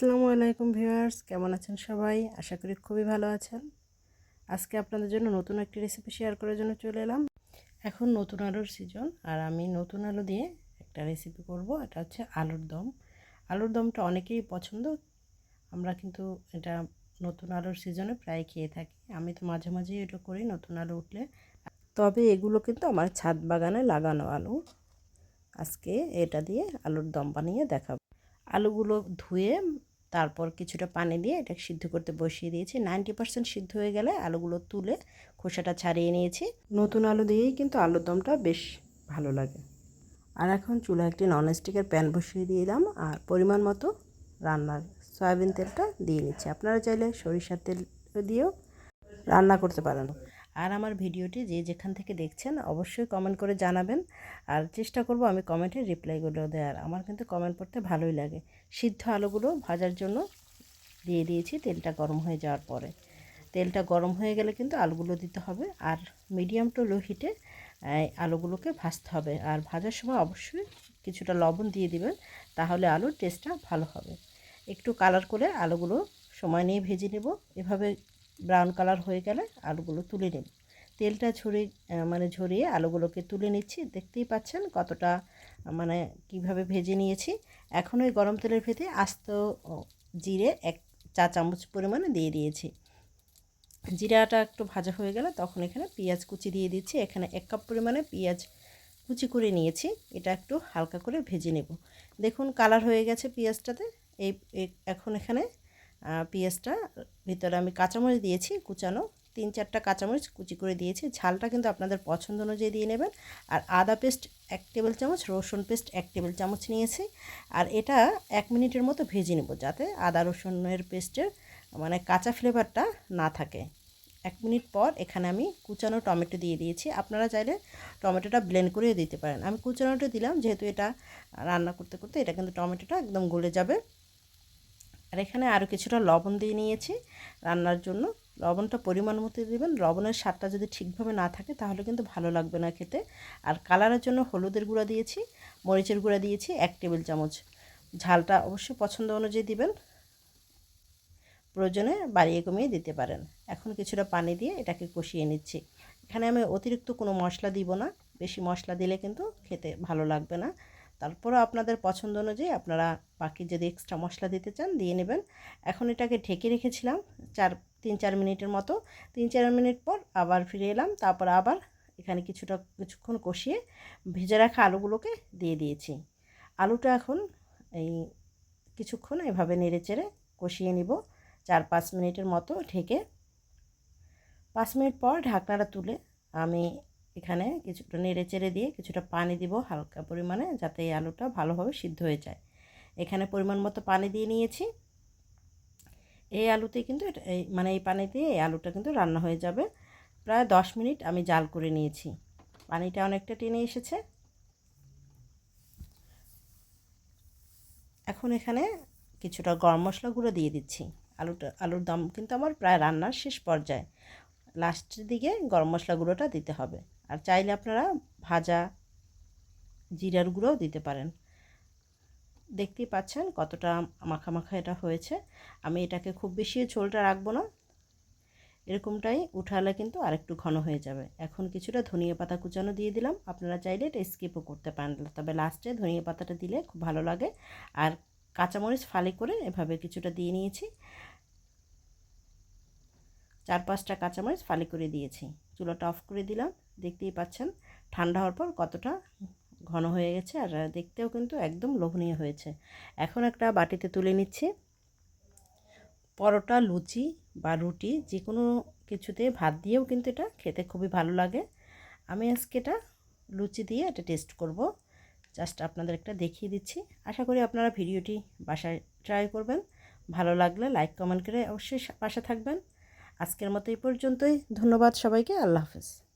আসসালামু আলাইকুম ভিউয়ার্স, কেমন আছেন সবাই? আশা করি খুবই ভালো আছেন। আজকে আপনাদের জন্য নতুন একটি রেসিপি শেয়ার করার জন্য চলে এলাম। এখন নতুন আলুর সিজন আর আমি নতুন আলু দিয়ে একটা রেসিপি করব। এটা হচ্ছে আলুর দম। আলুর দমটা অনেকেই পছন্দ। আমরা কিন্তু এটা নতুন আলুর সিজনে প্রায় খেয়ে থাকি। আমি তো মাঝে মাঝেই এটা করি নতুন আলু উঠলে। তবে এগুলো কিন্তু আমার ছাদ বাগানে লাগানো আলু। আজকে এটা দিয়ে আলুর দম বানিয়ে দেখাবো। আলুগুলো ধুয়ে তারপর কিছুটা পানি দিয়ে এটা সিদ্ধ করতে বসিয়ে দিয়েছি। নাইনটি পার্সেন্ট সিদ্ধ হয়ে গেলে আলুগুলো তুলে খোসাটা ছাড়িয়ে নিয়েছি। নতুন আলু দিয়েই কিন্তু আলুর দমটা বেশ ভালো লাগে। আর এখন চুলা একটি ননস্টিকের প্যান বসিয়ে দিয়ে দিলাম আর পরিমাণ মতো রান্নার সয়াবিন তেলটা দিয়ে নিচ্ছি। আপনারা চাইলে সরিষার তেল দিয়েও রান্না করতে পারেন। আর আমার ভিডিওটি যে যেখান থেকে দেখছেন অবশ্যই কমেন্ট করে জানাবেন। আর চেষ্টা করব আমি কমেন্টে রিপ্লাইগুলো দেওয়ার। আমার কিন্তু কমেন্ট পড়তে ভালোই লাগে। সিদ্ধ আলুগুলো ভাজার জন্য দিয়ে দিয়েছি, তেলটা গরম হয়ে যাওয়ার পরে। তেলটা গরম হয়ে গেলে কিন্তু আলুগুলো দিতে হবে। আর মিডিয়াম টু লো হিটে আলুগুলোকে ভাজতে হবে। আর ভাজার সময় অবশ্যই কিছুটা লবণ দিয়ে দিবেন, তাহলে আলুর টেস্টটা ভালো হবে। একটু কালার করে আলুগুলো সময় নিয়ে ভেজে নেব। এভাবে ব্রাউন কালার হয়ে গেলে আলুগুলো তুলে নেব। তেলটা ছড়িয়ে মানে ঝরিয়ে আলুগুলোকে তুলে নিচ্ছি। দেখতেই পাচ্ছেন কতটা মানে কীভাবে ভেজে নিয়েছি। এখন ওই গরম তেলের ভেতরে আস্ত জিরে এক চা চামচ পরিমাণে দিয়ে দিয়েছি। জিরাটা একটু ভাজা হয়ে গেলে তখন এখানে পেঁয়াজ কুচি দিয়ে দিচ্ছি। এখানে এক কাপ পরিমাণে পেঁয়াজ কুচি করে নিয়েছি। এটা একটু হালকা করে ভেজে নেব। দেখুন কালার হয়ে গেছে পেঁয়াজটাতে। এই, এখন এখানে পেঁয়াজটা, ভিতরে আমি কাঁচামরিচ দিয়েছি কুচানো, তিন চারটা কাঁচামরিচ কুচি করে দিয়েছি। ঝালটা কিন্তু আপনাদের পছন্দ অনুযায়ী দিয়ে নেবেন। আর আদা পেস্ট এক টেবিল চামচ, রসুন পেস্ট এক টেবিল চামচ নিয়েছি। আর এটা এক মিনিটের মতো ভেজে নেব যাতে আদা, রসুনের পেস্টের মানে কাঁচা ফ্লেভারটা না থাকে। এক মিনিট পর এখানে আমি কুচানো টমেটো দিয়ে দিয়েছি। আপনারা চাইলে টমেটোটা ব্লেন্ড করে দিতে পারেন। আমি কুচানোটা দিলাম, যেহেতু এটা রান্না করতে করতে এটা কিন্তু টমেটোটা একদম গলে যাবে। আর এখানে আরও কিছুটা লবণ দিয়ে নিয়েছি রান্নার জন্য। লবণটা পরিমাণ মতো দেবেন। লবণের স্বাদটা যদি ঠিকভাবে না থাকে তাহলে কিন্তু ভালো লাগবে না খেতে। আর কালারের জন্য হলুদের গুঁড়া দিয়েছি, মরিচের গুঁড়া দিয়েছি এক টেবিল চামচ। ঝালটা অবশ্যই পছন্দ অনুযায়ী দিবেন। প্রয়োজনে বাড়িয়ে কমিয়ে দিতে পারেন। এখন কিছুটা পানি দিয়ে এটাকে কষিয়ে নিচ্ছি। এখানে আমি অতিরিক্ত কোনো মশলা দিব না। বেশি মশলা দিলে কিন্তু খেতে ভালো লাগবে না। তারপরও আপনাদের পছন্দ অনুযায়ী আপনারা বাকি যদি এক্সট্রা মশলা দিতে চান, দিয়ে নেবেন। এখন এটাকে ঢেকে রেখেছিলাম চার, তিন, চার মিনিটের মতো। তিন, চার মিনিট পর আবার ফিরে এলাম, তারপর আবার এখানে কিছুটা কিছুক্ষণ কষিয়ে ভেজে রাখা আলুগুলোকে দিয়ে দিয়েছি। আলুটা এখন এই কিছুক্ষণ এভাবে নেড়ে চেড়ে কষিয়ে নিব। চার, পাঁচ মিনিটের মতো ঢেকে। পাঁচ মিনিট পর ঢাকনাটা তুলে আমি এখানে কিছুটা নেড়ে চেড়ে দিয়ে কিছুটা পানি দিব হালকা পরিমাণে যাতে এই আলুটা ভালোভাবে সিদ্ধ হয়ে যায়। এখানে পরিমাণ মতো পানি দিয়ে নিয়েছি। এই আলুতে কিন্তু এই মানে এই পানি দিয়ে এই আলুটা কিন্তু রান্না হয়ে যাবে। প্রায় দশ মিনিট আমি জাল করে নিয়েছি। পানিটা অনেকটা টেনে এসেছে। এখন এখানে কিছুটা গরম মশলা গুঁড়ো দিয়ে দিচ্ছি। আলুটা, আলুর দম কিন্তু আমার প্রায় রান্নার শেষ পর্যায়ে। লাস্টের দিকে গরম মশলা গুঁড়োটা দিতে হবে। আর চাইলে আপনারা ভাজা জিরার গুঁড়োও দিতে পারেন। দেখতেই পাচ্ছেন কতটা মাখা মাখা এটা হয়েছে। আমি এটাকে খুব বেশি ঝোলটা রাখব না। এরকমটাই উঠালে কিন্তু আরেকটু ঘন হয়ে যাবে। এখন কিছুটা ধনিয়া পাতা কুচানো দিয়ে দিলাম। আপনারা চাইলে এটা স্কিপও করতে পারেন। তবে লাস্টে ধনিয়া পাতাটা দিলে খুব ভালো লাগে। আর কাঁচামরিচ ফালি করে এভাবে কিছুটা দিয়ে নিয়েছি। চার পাঁচটা কাঁচামরিচ ফালি করে দিয়েছি। চুলাটা অফ করে দিলাম। দেখতেই পাচ্ছেন, ঠান্ডা হওয়ার পর কতটা ঘন হয়ে গেছে আর দেখতেও কিন্তু একদম লোভনীয় হয়েছে। এখন একটা বাটিতে তুলে নিচ্ছি। পরোটা, লুচি বা রুটি যে কোনো কিছুতে ভাত দিয়েও কিন্তু এটা খেতে খুবই ভালো লাগে। আমি আজকে এটা লুচি দিয়ে এটা টেস্ট করব। জাস্ট আপনাদের একটা দেখিয়ে দিচ্ছি। আশা করি আপনারা ভিডিওটি বাসায় ট্রাই করবেন। ভালো লাগলে লাইক, কমেন্ট করে অবশ্যই পাশে থাকবেন। আজকের মতো এই পর্যন্তই। ধন্যবাদ সবাইকে। আল্লাহ হাফেজ।